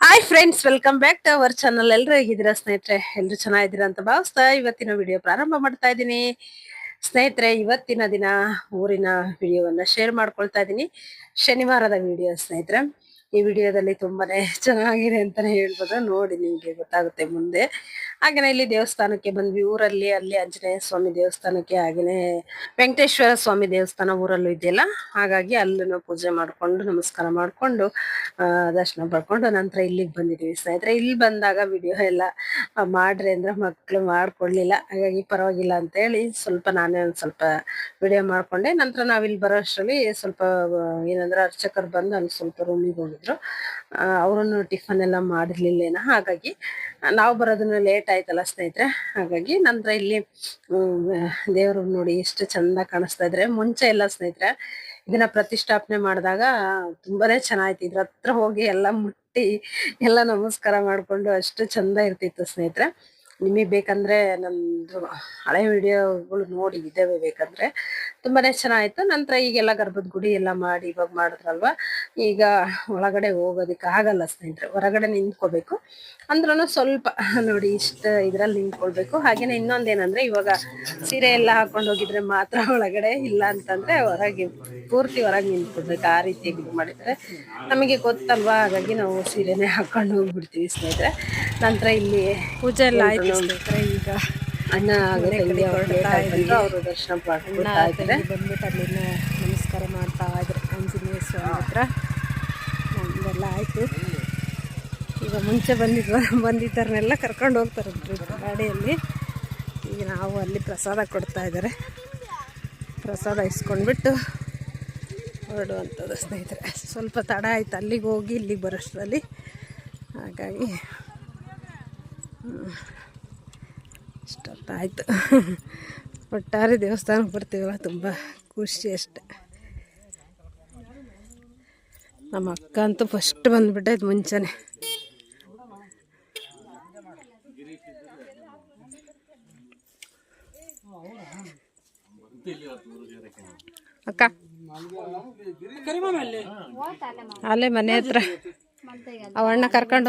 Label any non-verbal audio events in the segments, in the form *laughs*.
Hi friends welcome back to our channel ಎಲ್ಲರೂ ಹೇಗಿದ್ದೀರಾ ಸ್ನೇಹಿತರೆ? ಎಲ್ಲರೂ ಚೆನ್ನಾಗಿದ್ದೀರಾ ಅಂತ ಭಾವಿಸ್ತಾ ಇವತ್ತಿನ ವಿಡಿಯೋ ಪ್ರಾರಂಭ ಮಾಡ್ತಾ ಇದ್ದೀನಿ. ಸ್ನೇಹಿತರೆ, ಇವತ್ತಿನ ದಿನ ಊರಿನ ವಿಡಿಯೋವನ್ನ ಶೇರ್ ಮಾಡ್ಕೊಳ್ತಾ ಇದ್ದೀನಿ. ಶನಿವಾರದ ವಿಡಿಯೋ ಸ್ನೇಹಿತರೆ. ಈ ವಿಡಿಯೋದಲ್ಲಿ ತುಂಬಾನೇ ಚೆನ್ನಾಗಿದೆ ಅಂತಾನೆ ಹೇಳ್ಬೋದು. ನೋಡಿ ನಿಮ್ಗೆ ಗೊತ್ತಾಗುತ್ತೆ ಮುಂದೆ. ಹಾಗೇನೆ ಇಲ್ಲಿ ದೇವಸ್ಥಾನಕ್ಕೆ ಬಂದ್ವಿ. ಊರಲ್ಲಿ ಅಲ್ಲಿ ಆಂಜನೇಯ ಸ್ವಾಮಿ ದೇವಸ್ಥಾನಕ್ಕೆ, ಹಾಗೇನೆ ವೆಂಕಟೇಶ್ವರ ಸ್ವಾಮಿ ದೇವಸ್ಥಾನ ಊರಲ್ಲೂ ಇದೆಯಲ್ಲ? ಹಾಗಾಗಿ ಅಲ್ಲೂ ಪೂಜೆ ಮಾಡ್ಕೊಂಡು ನಮಸ್ಕಾರ ಮಾಡ್ಕೊಂಡು ದರ್ಶನ ಪಡ್ಕೊಂಡು ನಂತರ ಇಲ್ಲಿಗೆ ಬಂದಿದ್ದೀವಿ. ಸ್ನೇಹಿತರೆ, ಇಲ್ಲಿ ಬಂದಾಗ ವಿಡಿಯೋ ಎಲ್ಲ ಮಾಡ್ರಿ ಅಂದ್ರೆ ಮಕ್ಕಳು ಮಾಡ್ಕೊಡ್ಲಿಲ್ಲ ಹಾಗಾಗಿ ಪರವಾಗಿಲ್ಲ ಅಂತ ಹೇಳಿ ಸ್ವಲ್ಪ ನಾನೇ ಒಂದು ಸ್ವಲ್ಪ ವಿಡಿಯೋ ಮಾಡ್ಕೊಂಡೆ. ನಂತರ ನಾವಿಲ್ಲಿ ಬರೋ ಅಷ್ಟರಲ್ಲಿ ಸ್ವಲ್ಪ ಏನಂದ್ರೆ ಅರ್ಚಕರು ಬಂದು ಅಲ್ಲಿ ಸ್ವಲ್ಪ ರೂಮಿಗೆ ಹೋಗಿದ್ರು ಅವರನ್ನು ಟಿಫನ್ ಎಲ್ಲ ಮಾಡಿರ್ಲಿಲ್ಲೇನ? ಹಾಗಾಗಿ, ನಾವು ಬರೋದನ್ನ ಲೇಟ್ ಆಯ್ತಲ್ಲ ಸ್ನೇಹಿತರೆ? ಹಾಗಾಗಿ ನಂತರ ಇಲ್ಲಿ ದೇವರು ನೋಡಿ ಎಷ್ಟು ಚಂದ ಕಾಣಿಸ್ತಾ ಇದ್ರೆ. ಮುಂಚೆ ಎಲ್ಲ ಸ್ನೇಹಿತರೆ, ಇದನ್ನ ಪ್ರತಿಷ್ಠಾಪನೆ ಮಾಡಿದಾಗ ತುಂಬಾನೇ ಚೆನ್ನಾಗಿತ್ತು ಇದ್ರ ಹತ್ರ ಹೋಗಿ ಎಲ್ಲ ಮುಟ್ಟಿ, ಎಲ್ಲ ನಮಸ್ಕಾರ ಮಾಡ್ಕೊಂಡು ಅಷ್ಟು ಚಂದ ಇರ್ತಿತ್ತು ಸ್ನೇಹಿತರೆ. ನಿಮಗೆ ಬೇಕಂದ್ರೆ ನಮ್ದು ಹಳೆ ವಿಡಿಯೋಗಳು ನೋಡಿ ಇದ್ದಾವೆ ಬೇಕಂದ್ರೆ ತುಂಬಾ ಚೆನ್ನಾಗಿತ್ತು. ನಂತರ ಈಗೆಲ್ಲ ಗರ್ಭದ ಗುಡಿ ಎಲ್ಲ ಮಾಡಿ ಇವಾಗ ಮಾಡಿದ್ರಲ್ವ? ಈಗ ಒಳಗಡೆ ಹೋಗೋದಕ್ಕೆ ಆಗಲ್ಲ ಸ್ನೇಹಿತರೆ, ಹೊರಗಡೆ ನಿಂತ್ಕೋಬೇಕು. ಅಂದ್ರೂ ಸ್ವಲ್ಪ ನೋಡಿ ಇಷ್ಟು ಇದ್ರಲ್ಲಿ ನಿಂತ್ಕೊಳ್ಬೇಕು. ಹಾಗೇನೆ ಇನ್ನೊಂದೇನಂದ್ರೆ ಇವಾಗ ಸೀರೆ ಎಲ್ಲ ಹಾಕೊಂಡು ಹೋಗಿದ್ರೆ ಮಾತ್ರ *laughs* ಒಳಗಡೆ ಇಲ್ಲ ಅಂತಂದ್ರೆ ಹೊರಗೆ ಪೂರ್ತಿ ಹೊರಗೆ ನಿಂತ್ಕೊಳ್ಬೇಕು. ಆ ರೀತಿಯಾಗಿ ಇದು ಮಾಡಿದ್ರೆ ನಮಗೆ ಗೊತ್ತಲ್ವಾ? ಹಾಗಾಗಿ ನಾವು ಸೀರೆನೇ ಹಾಕೊಂಡು ಹೋಗ್ಬಿಡ್ತೀವಿ ಸ್ನೇಹಿತರೆ. ನಂತರ ಇಲ್ಲಿ ಪೂಜೆ ಎಲ್ಲ ಆಯ್ತು? ಸ್ನೇಹಿತರೆ ಈಗ ಅಣ್ಣ ತಂಗಿ ಅವರು ದರ್ಶನ ಮಾಡ್ಕೊಳ್ತಾ ಇದ್ದಾರೆ ಬಂದ್ಬಿಟ್ಟು ಅಲ್ಲಿನ ನಮಸ್ಕಾರ ಮಾಡ್ತಾ ಇದ್ರು ಆಂಜನೇಯ ಸ್ವಾಮಿ ಹತ್ರ. ನಮ್ದೆಲ್ಲ ಆಯ್ತು. ಈಗ ಮುಂಚೆ ಬಂದಿದ್ವ ಬಂದಿದ್ದವ್ರನ್ನೆಲ್ಲ ಕರ್ಕೊಂಡು ಹೋಗ್ತಾರೆ ಗಾಡಿಯಲ್ಲಿ. ಈಗ ನಾವು ಅಲ್ಲಿ ಪ್ರಸಾದ ಕೊಡ್ತಾ ಇದ್ದಾರೆ. ಪ್ರಸಾದ ಇಸ್ಕೊಂಡ್ಬಿಟ್ಟು ಹೊರಡುವಂಥದ್ದು ಸ್ನೇಹಿತರೆ. ಸ್ವಲ್ಪ ತಡ ಆಯ್ತು ಅಲ್ಲಿಗೆ ಹೋಗಿ ಇಲ್ಲಿಗೆ ಬರೋಷ್ಟರಲ್ಲಿ. ಹಾಗಾಗಿ ಇಷ್ಟೊತ್ತಾಯಿತು ಒಟ್ಟಾರೆ ದೇವಸ್ಥಾನಕ್ಕೆ ಬರ್ತೀವಲ್ಲ ತುಂಬ ಖುಷಿ ಅಷ್ಟೆ. ನಮ್ಮ ಅಕ್ಕ ಅಂತೂ ಫಸ್ಟ್ ಬಂದ್ಬಿಟ್ಟೈತೆ ಮುಂಚೆನೆ. ಅಕ್ಕ? ಅಲ್ಲೇ ಮನೆ ಹತ್ರ. ಅವ ಅಣ್ಣ ಕರ್ಕೊಂಡು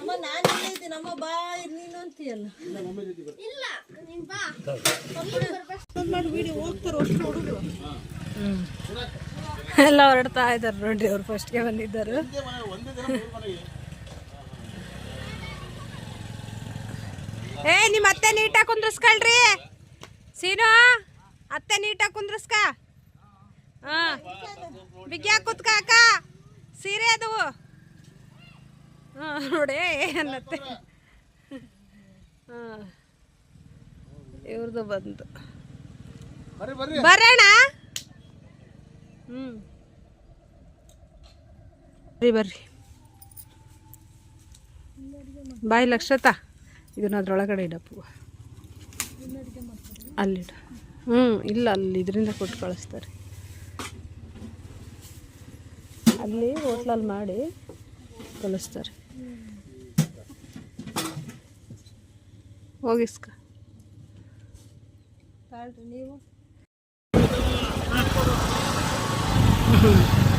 ಅಮ್ಮ ನಾನು ಇದ್ದೀನಿ ಅಮ್ಮ ಬಾ ನೀನು ಅಂತೀಯಲ್ಲ. ಎಲ್ಲ ಹೊರಡ್ತಾ ಇದ್ದಾರೆ ನೋಡ್ರಿ ಅವ್ರು ಫಸ್ಟ್ಗೆ ಬಂದಿದ್ದಾರೆ. ಏ ನಿಮ್ಮ ಅತ್ತೆ ನೀಟಾಗಿ ಕುಂದ್ರಸ್ಕೊಳ್ರಿ. ಸೀನು ಅತ್ತೆ ನೀಟಾಗಿ ಕುಂದ್ರಸ್ಕ. ಹಾ. ಬಿಗ್ಯಾ ಕುತ್ಕ ಅಕ್ಕ. ಸೀರೆ ಅದು. ಹಾ ನೋಡಿ ಏನತ್ತೆ ಇವ್ರದು ಇವ್ರದ್ದು ಬಂತು ಬರೋಣ? ಹ್ಮ್. ಬರ್ರಿ ಬರ್ರಿ. ಬಾಯಿ ಲಕ್ಷತ. ಇದನ್ನ ಅದ್ರೊಳಗಡೆ ಇಡಪ್ಪು ಅಲ್ಲಿಡ. ಹ್ಞೂ ಇಲ್ಲ ಅಲ್ಲಿ ಇದರಿಂದ ಕೊಟ್ಟು ಕಳಿಸ್ತಾರೆ. ಅಲ್ಲಿ ಹೋಟ್ಲಲ್ಲಿ ಮಾಡಿ ಕಳಿಸ್ತಾರೆ ಹೋಗಿಸ್ಕ ನೀವು. *laughs*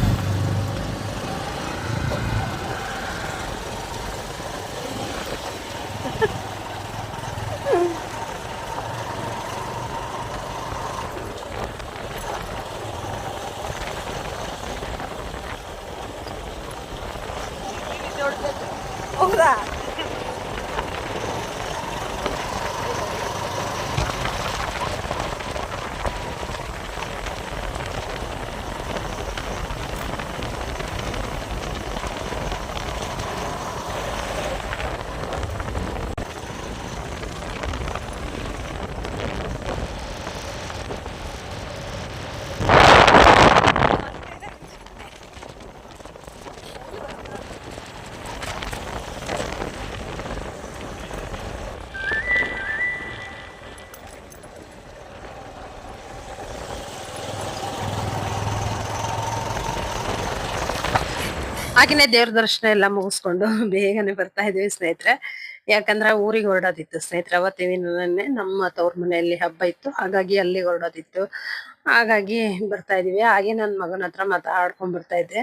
ಹಾಗೇನೆ ದೇವ್ರ ದರ್ಶನ ಎಲ್ಲ ಮುಗಿಸ್ಕೊಂಡು *laughs* ಬೇಗನೆ ಬರ್ತಾ ಇದೀವಿ ಸ್ನೇಹಿತರೆ. ಯಾಕಂದ್ರೆ ಊರಿಗೆ ಹೊರಡೋದಿತ್ತು ಸ್ನೇಹಿತರೆ. ಅವತ್ತಿನೇ ನಮ್ಮ ತವ್ರ ಮನೆಯಲ್ಲಿ ಹಬ್ಬ ಇತ್ತು. ಹಾಗಾಗಿ ಅಲ್ಲಿಗೆ ಹೊರಡೋದಿತ್ತು. ಹಾಗಾಗಿ ಬರ್ತಾ ಇದೀವಿ. ಹಾಗೆ ನನ್ನ ಮಗನ ಹತ್ರ ಮಾತಾಡ್ಕೊಂಡ್ ಬರ್ತಾ ಇದ್ದೆ.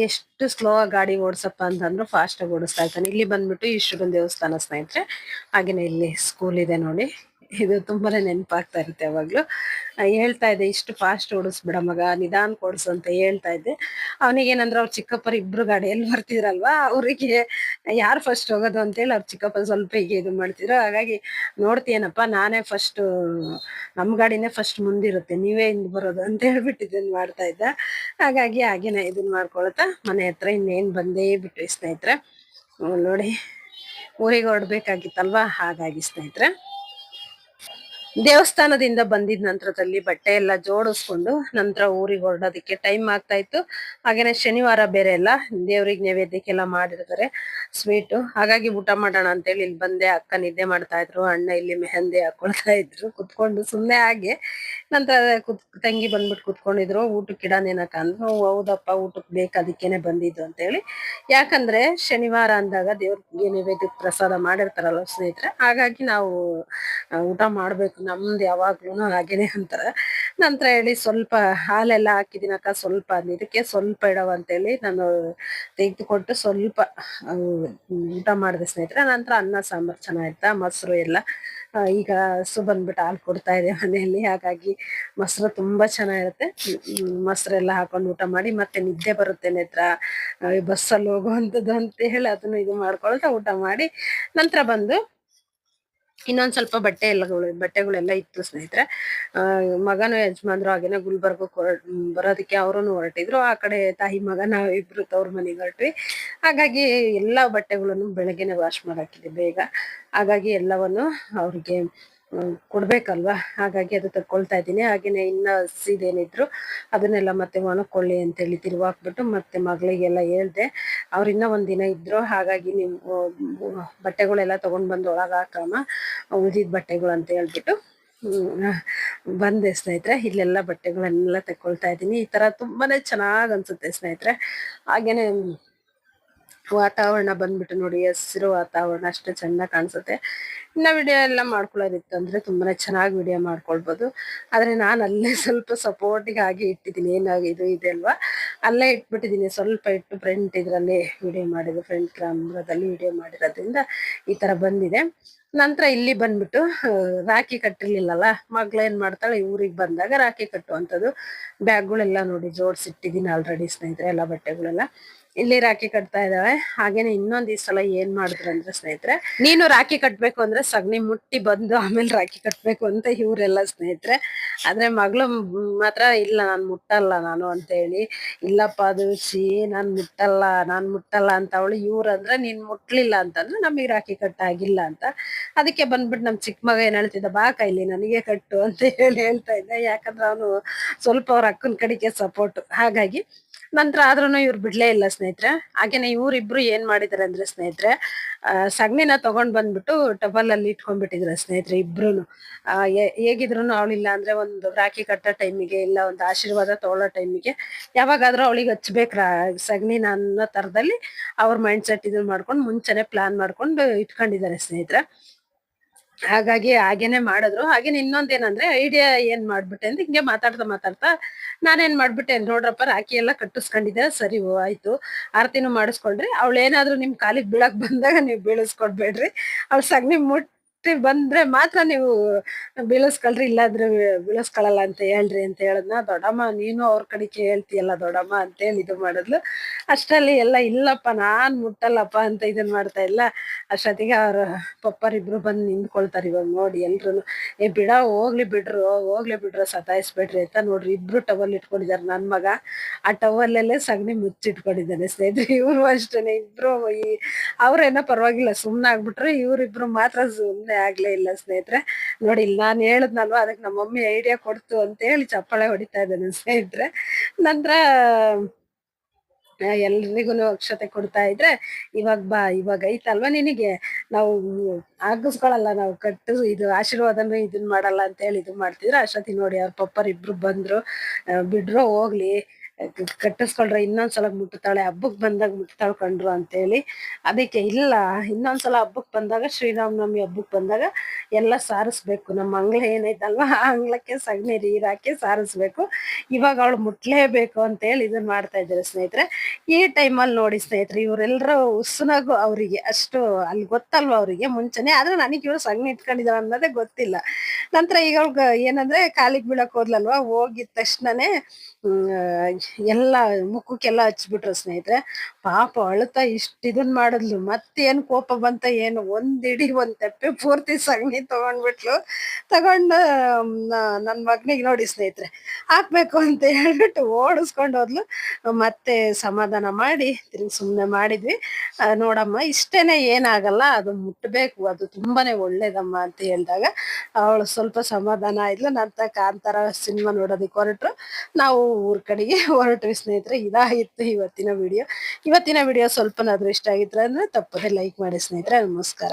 ಎಷ್ಟು ಸ್ಲೋ ಆಗಿ ಗಾಡಿ ಓಡಿಸಪ್ಪ ಅಂತಂದ್ರು ಫಾಸ್ಟ್ ಆಗಿ ಓಡಿಸ್ತಾ ಇರ್ತಾನೆ. ಇಲ್ಲಿ ಬಂದ್ಬಿಟ್ಟು ಈಶ್ವರನ್ ದೇವಸ್ಥಾನ ಸ್ನೇಹಿತರೆ. ಹಾಗೇನೆ ಇಲ್ಲಿ ಸ್ಕೂಲ್ ಇದೆ ನೋಡಿ. ಇದು ತುಂಬಾನೇ ನೆನಪಾಗ್ತಾ ಇರುತ್ತೆ ಯಾವಾಗ್ಲೂ. ಹೇಳ್ತಾ ಇದ್ದೆ, ಇಷ್ಟು ಫಾಸ್ಟ್ ಓಡಿಸ್ಬಿಡ ಮಗ, ನಿಧಾನ ಕೊಡಿಸು ಅಂತ ಹೇಳ್ತಾ ಇದ್ದೆ. ಅವನಿಗೆ ಏನಂದ್ರೆ ಅವ್ರ ಚಿಕ್ಕಪ್ಪರು ಇಬ್ರು ಗಾಡಿಯಲ್ಲಿ ಬರ್ತಿದ್ರಲ್ವಾ, ಅವರಿಗೆ ಯಾರು ಫಸ್ಟ್ ಹೋಗೋದು ಅಂತೇಳಿ ಅವ್ರ ಚಿಕ್ಕಪ್ಪ ಸ್ವಲ್ಪ ಹೀಗೆ ಇದು ಮಾಡ್ತಿದ್ರು. ಹಾಗಾಗಿ ನೋಡ್ತೀನಪ್ಪ ನಾನೇ ಫಸ್ಟ್ ನಮ್ಮ ಗಾಡಿನೇ ಫಸ್ಟ್ ಮುಂದಿರುತ್ತೆ, ನೀವೇ ಹಿಂದ್ ಬರೋದು ಅಂತ ಹೇಳ್ಬಿಟ್ಟು ಇದನ್ನ ಮಾಡ್ತಾ ಇದ್ದ. ಹಾಗಾಗಿ ಹಾಗೇನೆ ಇದನ್ನ ಮಾಡ್ಕೊಳ್ತಾ, ಮನೆ ಹತ್ರ ಇನ್ನೇನು ಬಂದೇ ಬಿಟ್ಟು ಸ್ನೇಹಿತರೆ. ನೋಡಿ, ಊರಿಗೆ ಹೊರಡ್ಬೇಕಾಗಿತ್ತಲ್ವಾ, ಹಾಗಾಗಿ ಸ್ನೇಹಿತರೆ. ದೇವಸ್ಥಾನದಿಂದ ಬಂದಿದ ನಂತರದಲ್ಲಿ ಬಟ್ಟೆ ಎಲ್ಲ ಜೋಡಿಸ್ಕೊಂಡು ನಂತರ ಊರಿಗೆ ಹೊರಡೋದಕ್ಕೆ ಟೈಮ್ ಆಗ್ತಾ ಇತ್ತು. ಹಾಗೇನೆ ಶನಿವಾರ ಬೇರೆ ಎಲ್ಲ ದೇವ್ರಿಗೆ ನೈವೇದ್ಯಕ್ಕೆಲ್ಲ ಮಾಡಿರ್ತಾರೆ. ಸ್ವೀಟು ಹಾಗಾಗಿ ಊಟ ಮಾಡೋಣ ಅಂತೇಳಿ ಇಲ್ಲಿ ಬಂದೆ ಅಕ್ಕ ನಿದ್ದೆ ಮಾಡ್ತಾ ಇದ್ರು ಅಣ್ಣ ಇಲ್ಲಿ ಮೆಹಂದಿ ಹಾಕೊಳ್ತಾ ಇದ್ರು ಕುತ್ಕೊಂಡು ಸುಮ್ಮನೆ ಹಾಗೆ. ನಂತರ ಕುತ್ ತಂಗಿ ಬಂದ್ಬಿಟ್ಟು ಕುತ್ಕೊಂಡಿದ್ರು ಊಟಕ್ಕೆ ಇಡನೇನಕ್ಕ ಅಂದ್ರು "ಹ್ಞೂ, ಹೌದಪ್ಪ ಊಟಕ್ಕೆ ಬೇಕು ಅದಕ್ಕೇನೆ ಬಂದಿದ್ದು ಅಂತೇಳಿ. ಯಾಕಂದ್ರೆ ಶನಿವಾರ ಅಂದಾಗ ದೇವ್ರಿಗೆ ನೈವೇದ್ಯಕ್ಕೆ ಪ್ರಸಾದ ಮಾಡಿರ್ತಾರಲ್ಲ ಸ್ನೇಹಿತರೆ ಹಾಗಾಗಿ ನಾವು ಊಟ ಮಾಡ್ಬೇಕು ನಮ್ದು ಯಾವಾಗ್ಲೂ ಹಾಗೇನೆ ಅಂತಾರೆ. ನಂತರ ಹೇಳಿ ಸ್ವಲ್ಪ ಹಾಲೆಲ್ಲ ಹಾಕಿದಿನಕ್ಕ ಸ್ವಲ್ಪ ಇದಕ್ಕೆ ಸ್ವಲ್ಪ ಇಡವ ಅಂತೇಳಿ ನಾನು ತೆಗೆದುಕೊಟ್ಟು ಸ್ವಲ್ಪ ಊಟ ಮಾಡಿದೆ ಸ್ನೇಹಿತರೆ. ನಂತರ ಅನ್ನ, ಸಾಂಬಾರ್ ಚೆನ್ನಾಗಿತ್ತ ಮೊಸರು ಎಲ್ಲ ಈಗ ಹಸು ಬಂದ್ಬಿಟ್ಟು ಹಾಲು ಕೊಡ್ತಾ ಇದೆ ಮನೆಯಲ್ಲಿ. ಹಾಗಾಗಿ ಮೊಸರು ತುಂಬಾ ಚೆನ್ನಾಗಿರುತ್ತೆ. ಮೊಸರೆಲ್ಲ ಹಾಕೊಂಡು ಊಟ ಮಾಡಿ ಮತ್ತೆ ನಿದ್ದೆ ಬರುತ್ತೆ ನೇತ್ರ ಬಸ್ಸಲ್ಲಿ ಹೋಗುವಂಥದ್ದು ಅಂತ ಹೇಳಿ ಅದನ್ನು ಇದು ಮಾಡ್ಕೊಳ್ತಾ ಊಟ ಮಾಡಿ ನಂತರ ಬಂದು ಇನ್ನೊಂದ್ ಸ್ವಲ್ಪ ಬಟ್ಟೆ ಎಲ್ಲ ಬಟ್ಟೆಗಳೆಲ್ಲ ಇತ್ತು ಸ್ನೇಹಿತರೆ. ಮಗನು ಯಜಮಾನ್ರು ಹಾಗೇನೆ ಗುಲ್ಬರ್ಗಕ್ಕೆ ಬರೋದಕ್ಕೆ ಅವರನ್ನು ಹೊರಟಿದ್ರು. ಆ ಕಡೆ ತಾಯಿ ಮಗ ನಾವ್ ಇಬ್ರು ತವ್ರ ಮನೆಗೆ ಹೊರಟ್ವಿ. ಹಾಗಾಗಿ ಎಲ್ಲಾ ಬಟ್ಟೆಗಳನ್ನು ಬೆಳಗ್ಗೆನೆ ವಾಶ್ ಮಾಡಾಕಿದ್ವಿ ಬೇಗ. ಹಾಗಾಗಿ ಎಲ್ಲವನ್ನು ಅವ್ರಿಗೆ ಕೊಡ್ಬೇಕಲ್ವಾ? ಹಾಗಾಗಿ ಅದು ತಕ್ಕೊಳ್ತಾ ಇದ್ದೀನಿ. ಹಾಗೇನೆ ಇನ್ನ ಸೀದೇನಿದ್ರು ಅದನ್ನೆಲ್ಲ ಮತ್ತೆ ಒಣಕೊಳ್ಳಿ ಅಂತೇಳಿ ತಿರುವಾಕ್ಬಿಟ್ಟು ಮತ್ತೆ ಮಗಳಿಗೆಲ್ಲ ಹೇಳ್ದೆ. ಅವ್ರ ಇನ್ನ ಒಂದ್ ದಿನ ಇದ್ರು. ಹಾಗಾಗಿ ನಿಮ್ಮ ಬಟ್ಟೆಗಳೆಲ್ಲ ತಗೊಂಡ್ ಬಂದು ಒಳಗ ಹಾಕಮ್ಮ ಉಳಿದಿದ್ ಬಟ್ಟೆಗಳು ಅಂತ ಹೇಳ್ಬಿಟ್ಟು ಬಂದೆ ಸ್ನೇಹಿತರೆ. ಇಲ್ಲೆಲ್ಲ ಬಟ್ಟೆಗಳನ್ನೆಲ್ಲ ತಕ್ಕೊಳ್ತಾ ಇದ್ದೀನಿ. ಈ ತರ ತುಂಬಾನೇ ಚೆನ್ನಾಗ್ ಅನ್ಸುತ್ತೆ ಸ್ನೇಹಿತರೆ. ಹಾಗೇನೆ ವಾತಾವರಣ ಬಂದ್ಬಿಟ್ಟು ನೋಡಿ, ಹಸಿರು ವಾತಾವರಣ ಅಷ್ಟು ಚೆನ್ನಾಗಿ ಕಾಣಿಸುತ್ತೆ. ಇನ್ನ ವಿಡಿಯೋ ಎಲ್ಲ ಮಾಡ್ಕೊಳ್ಳೋದಿತ್ತು ಅಂದರೆ ತುಂಬಾ ಚೆನ್ನಾಗಿ ವಿಡಿಯೋ ಮಾಡ್ಕೊಳ್ಬೋದು. ಆದ್ರೆ ನಾನು ಅಲ್ಲೇ *laughs* ಸ್ವಲ್ಪ ಸಪೋರ್ಟಿಗೆ ಆಗಿ ಇಟ್ಟಿದ್ದೀನಿ. ಏನಾಗಿ, ಇದು, ಇದೆ ಅಲ್ವಾ? ಅಲ್ಲೇ ಇಟ್ಬಿಟ್ಟಿದ್ದೀನಿ. ಸ್ವಲ್ಪ ಇಟ್ಟು ಫ್ರಂಟ್ ಇದರಲ್ಲಿ ವಿಡಿಯೋ ಮಾಡಿದ್ದು ಫ್ರಂಟ್ ಕ್ಯಾಮ್ರಾದಲ್ಲಿ ವಿಡಿಯೋ ಮಾಡಿರೋದ್ರಿಂದ ಈ ತರ ಬಂದಿದೆ. ನಂತರ ಇಲ್ಲಿ ಬಂದ್ಬಿಟ್ಟು ರಾಖಿ ಕಟ್ಟಿರ್ಲಿಲ್ಲಲ್ಲ? ಮಗ್ಳು ಏನ್ ಮಾಡ್ತಾಳೆ? ಊರಿಗೆ ಬಂದಾಗ ರಾಖಿ ಕಟ್ಟುವಂಥದ್ದು. ಬ್ಯಾಗ್ಗಳೆಲ್ಲ ನೋಡಿ ಜೋಡಿಸಿಟ್ಟಿದ್ದೀನಿ ಆಲ್ರೆಡಿ ಸ್ನೇಹಿತರೆ, ಎಲ್ಲ ಬಟ್ಟೆಗಳೆಲ್ಲ. ಇಲ್ಲಿ ರಾಖಿ ಕಟ್ತಾ ಇದಾವೆ ಹಾಗೇನೆ ಇನ್ನೊಂದ್ ಈ ಸಲ ಏನ್ ಮಾಡಿದ್ರು ಅಂದ್ರೆ ಸ್ನೇಹಿತರೆ, ನೀನು ರಾಖಿ ಕಟ್ಬೇಕು ಅಂದ್ರೆ ಸಗಣಿ ಮುಟ್ಟಿ ಬಂದು ಆಮೇಲೆ ರಾಖಿ ಕಟ್ಬೇಕು ಅಂತ ಇವರೆಲ್ಲ ಸ್ನೇಹಿತರೆ. ಆದ್ರೆ ಮಗಳು ಮಾತ್ರ ಇಲ್ಲ, ನಾನ್ ಮುಟ್ಟಲ್ಲ ನಾನು ಅಂತ ಹೇಳಿ. ಇಲ್ಲಪ್ಪ, ಅದು ಶೀ ನಾನ್ ಮುಟ್ಟಲ್ಲ ನಾನ್ ಮುಟ್ಟಲ್ಲ ಅಂತ ಅವಳು ಇವ್ರಂದ್ರೆ ನೀನ್ ಮುಟ್ಲಿಲ್ಲ ಅಂತಂದ್ರೆ ನಮಗೆ ರಾಖಿ ಕಟ್ಟಾಗಿಲ್ಲ ಅಂತ. ಅದಕ್ಕೆ ಬಂದ್ಬಿಟ್ಟು ನಮ್ ಚಿಕ್ಕ ಮಗ ಏನ್ ಹೇಳ್ತಿದ್ದ, ಬಾ ಕೈಲಿ, ನನಗೆ ಕಟ್ಟು ಅಂತ ಹೇಳಿ ಹೇಳ್ತಾ ಇದ್ದೆ. ಯಾಕಂದ್ರೆ ಅವನು ಸ್ವಲ್ಪ ಅವ್ರ ಅಕ್ಕನ ಕಡೆಗೆ ಸಪೋರ್ಟ್ ಹಾಗಾಗಿ ನಂತರ ಆದ್ರೂ ಇವ್ರು ಬಿಡ್ಲೇ ಇಲ್ಲ ಸ್ನೇಹಿತರೆ. ಹಾಗೇನೆ ಇವ್ರಿಬ್ರು ಏನ್ ಮಾಡಿದಾರೆ ಅಂದ್ರೆ ಸ್ನೇಹಿತರೆ ಸಗಣಿನ ತಗೊಂಡ್ ಬಂದ್ಬಿಟ್ಟು ಟಬಲ್ ಅಲ್ಲಿ ಇಟ್ಕೊಂಡ್ಬಿಟ್ಟಿದ್ರ ಸ್ನೇಹಿತರೆ ಇಬ್ರುನು. ಹೇಗಿದ್ರು ಅವಳಿಲ್ಲ ಅಂದ್ರೆ ಒಂದು ರಾಖಿ ಕಟ್ಟೋ ಟೈಮಿಗೆ ಇಲ್ಲ ಒಂದು ಆಶೀರ್ವಾದ ತಗೊಳ್ಳೋ ಟೈಮಿಗೆ ಯಾವಾಗಾದ್ರೂ ಅವಳಿಗೆ ಹಚ್ಬೇಕ್ರ ಸಗಣಿನ ಅನ್ನೋ ತರದಲ್ಲಿ ಅವ್ರ ಮೈಂಡ್ ಸೆಟ್ ಇದನ್ನ ಮಾಡ್ಕೊಂಡು ಮುಂಚೆನೆ ಪ್ಲಾನ್ ಮಾಡ್ಕೊಂಡು ಇಟ್ಕೊಂಡಿದ್ದಾರೆ ಸ್ನೇಹಿತರೆ. ಹಾಗಾಗಿ ಹಾಗೇನೆ ಮಾಡಿದ್ರು. ಹಾಗೇನೆ ಇನ್ನೊಂದೇನಂದ್ರೆ ಐಡಿಯಾ ಏನ್ ಮಾಡ್ಬಿಟ್ಟೆ ಅಂದ್ರೆ ಹಿಂಗೆ ಮಾತಾಡ್ತಾ ಮಾತಾಡ್ತಾ ನಾನೇನ್ ಮಾಡ್ಬಿಟ್ಟೆ ನೋಡ್ರಪ್ಪ ರಾಖಿ ಎಲ್ಲ ಕಟ್ಟಿಸ್ಕೊಂಡಿದ್ದೆ, ಸರಿ ಆಯ್ತು. ಆರತಿನೂ ಮಾಡಿಸ್ಕೊಂಡ್ರಿ. ಅವಳು ಏನಾದ್ರೂ ನಿಮ್ ಕಾಲಿಗೆ ಬೀಳಕ್ ಬಂದಾಗ ನೀವು ಬೀಳಿಸ್ಕೊಡ್ಬೇಡ್ರಿ. ಸಗ್ನಿ ಸಗಣಿ ಮುಟ್ಟಿ ಬಂದ್ರೆ ಮಾತ್ರ ನೀವು ಬೀಳಿಸ್ಕೊಳ್ರಿ, ಇಲ್ಲಾದ್ರೆ ಬೀಳಸ್ಕೊಳಲ್ಲ ಅಂತ ಹೇಳ್ರಿ ಅಂತ ಹೇಳದ್ನ. ದೊಡ್ಡಮ್ಮ, ನೀನು ಅವ್ರ ಕಡೆಗೆ ಹೇಳ್ತೀಯಲ್ಲ ದೊಡ್ಡಮ್ಮ ಅಂತ ಹೇಳಿ ಇದು ಮಾಡಿದ್ಲು. ಅಷ್ಟರಲ್ಲಿ ಎಲ್ಲ, ಇಲ್ಲಪ್ಪ, ನಾನ್ ಮುಟ್ಟಲ್ಲಪ್ಪ ಅಂತ ಇದನ್ ಮಾಡ್ತಾ ಇಲ್ಲ. ಅಷ್ಟೊತ್ತಿಗೆ ಅವ್ರ ಪಪ್ಪರಿಬ್ರು ಬಂದು ನಿಂತ್ಕೊಳ್ತಾರೆ ಇವಾಗ ನೋಡಿ ಎಲ್ರು ಏ, ಬಿಡ, ಹೋಗ್ಲಿ ಬಿಡ್ರು ಹೋಗ್ಲಿ ಬಿಡ್ರು, ಸತಾಯಿಸ್ಬೇಡ್ರಿ ಅಂತ ನೋಡ್ರಿ. ಇಬ್ರು ಟವಲ್ ಇಟ್ಕೊಂಡಿದ್ದಾರೆ ನನ್ ಮಗ. ಆ ಟವಲ್ಲಲ್ಲೇ ಸಗಣಿ ಮುಚ್ಚಿಟ್ಕೊಂಡಿದ್ದಾನೆ ಸ್ನೇಹಿತರೆ. ಇವ್ರು ಅಷ್ಟೇನೆ, ಇಬ್ರು ಈ ಅವ್ರೇನೋ ಪರವಾಗಿಲ್ಲ ಸುಮ್ನೆ ಆಗ್ಬಿಟ್ರೆ ಇವ್ರಿಬ್ರು ಮಾತ್ರ ಸುಮ್ನೆ ಆಗ್ಲೇ ಇಲ್ಲ ಸ್ನೇಹಿತರೆ. ನೋಡಿ ಇಲ್ಲಿ ನಾನು ಹೇಳದ್ನಲ್ವಾ, ಅದಕ್ಕೆ ನಮ್ಮ ಮಮ್ಮಿ ಐಡಿಯಾ ಕೊಡ್ತು ಅಂತ ಹೇಳಿ ಚಪ್ಪಾಳೆ ಹೊಡಿತಾ ಇದ್ದೇನೆ ಸ್ನೇಹಿತರೆ. ನಂತರ ಎಲ್ರಿಗೂ ಅಕ್ಷತೆ ಕೊಡ್ತಾ ಇದ್ರೆ, ಇವಾಗ ಬಾ, ಇವಾಗ ಐತಲ್ವಾ ನಿನಗೆ? ನಾವು ಆಗಿಸ್ಕೊಳಲ್ಲ ನಾವು ಕಟ್ಟು ಇದು ಆಶೀರ್ವಾದನು ಇದನ್ನ ಮಾಡಲ್ಲ ಅಂತ ಹೇಳಿ ಇದು ಮಾಡ್ತಿದ್ರು. ಅಷ್ಟೊತ್ತಿ ನೋಡಿ, ಅವ್ರ ಪಪ್ಪರ್ ಇಬ್ರು ಬಂದ್ರು. ಬಿಡ್ರೋ ಹೋಗ್ಲಿ. ಕಟ್ಟಿಸ್ಕೊಳ್ರೆ ಇನ್ನೊಂದ್ಸಲ ಮುಟ್ತಾಳೆ, ಹಬ್ಬಕ್ ಬಂದಾಗ ಮುಟ್ತಾಳ್ಕೊಂಡ್ರು ಅಂತೇಳಿ. ಅದಕ್ಕೆ ಇಲ್ಲ, ಇನ್ನೊಂದ್ಸಲ ಹಬ್ಬಕ್ ಬಂದಾಗ, ಶ್ರೀರಾಮನವಮಿ ಹಬ್ಬಕ್ ಬಂದಾಗ ಎಲ್ಲ ಸಾರಿಸ್ಬೇಕು. ನಮ್ಮ ಅಂಗ್ಲ ಏನೈತಲ್ವಾ, ಆ ಅಂಗ್ಲಕ್ಕೆ ಸಗಣಿ ನೀರು ಸಾರಿಸ್ಬೇಕು. ಇವಾಗ ಅವಳು ಮುಟ್ಲೇಬೇಕು ಅಂತ ಹೇಳಿ ಇದನ್ನ ಮಾಡ್ತಾ ಇದ್ದಾರೆ ಸ್ನೇಹಿತರೆ. ಈ ಟೈಮಲ್ಲಿ ನೋಡಿ ಸ್ನೇಹಿತರೆ ಇವರೆಲ್ಲರೂ ಉಸ್ನಾಗು ಅವರಿಗೆ, ಅಷ್ಟು ಅಲ್ಲಿ ಗೊತ್ತಲ್ವಾ ಅವರಿಗೆ ಮುಂಚೆನೆ. ಆದ್ರೆ ನನಗೆ ಇವ್ರು ಸಗಣಿ ಇಟ್ಕೊಂಡಿದ್ದಾರೆ ಅನ್ನೋದೇ ಗೊತ್ತಿಲ್ಲ. ನಂತರ ಈಗ ಅವ್ಳಿಗೆ ಏನಂದ್ರೆ, ಕಾಲಿಗೆ ಬೀಳಕ್ ಹೋದ್ಲಲ್ವಾ, ಹೋಗಿದ ತಕ್ಷಣನೇ ಎಲ್ಲ ಮುಖಕ್ಕೆಲ್ಲ ಹಚ್ಬಿಟ್ರು ಸ್ನೇಹಿತರೆ. ಪಾಪ ಅಳ್ತಾ ಇಷ್ಟ ಇದನ್ ಮಾಡಿದ್ಲು. ಮತ್ತೇನ್ ಕೋಪ ಬಂತ ಏನು? ಒಂದಿಡಿ ಒಂದ್ ತೆಪ್ಪೆ ಪೂರ್ತಿ ಸಗಣಿ ತಗೊಂಡ್ಬಿಟ್ಲು. ತಗೊಂಡು ನನ್ನ ನನ್ ಮಗನಿಗೆ ನೋಡಿ ಸ್ನೇಹಿತರೆ. ಹಾಕ್ಬೇಕು ಅಂತ ಹೇಳ್ಬಿಟ್ಟು ಓಡಿಸ್ಕೊಂಡು ಹೋದ್ಲು. ಮತ್ತೆ ಸಮಾಧಾನ ಮಾಡಿ ತಿರ್ಗಿ ಸುಮ್ನೆ ಮಾಡಿದ್ವಿ. ನೋಡಮ್ಮ, ಇಷ್ಟೇನೆ ಏನಾಗಲ್ಲ, ಅದು ಮುಟ್ಟಬೇಕು ಅದು ತುಂಬಾನೇ ಒಳ್ಳೇದಮ್ಮ ಅಂತ ಹೇಳಿದಾಗ ಅವಳು ಸ್ವಲ್ಪ ಸಮಾಧಾನ ಆಯ್ಲು ನಂತರ ಕಾಂತಾರ ಸಿನಿಮಾ ನೋಡೋದಕ್ಕೆ ಹೊರಟ್ರು. ನಾವು ಊರ್ ಕಡೆಗೆ ಹೊರಟ್ವಿ ಸ್ನೇಹಿತರೆ ಇದಾಗಿತ್ತು ಇವತ್ತಿನ ವಿಡಿಯೋ ಇವತ್ತಿನ ವಿಡಿಯೋ ಸ್ವಲ್ಪನಾದ್ರೂ ಇಷ್ಟ ಆಗಿದ್ರೆ ಅಂದ್ರೆ ತಪ್ಪದೆ ಲೈಕ್ ಮಾಡಿ ಸ್ನೇಹಿತರೆ. ನಮಸ್ಕಾರ.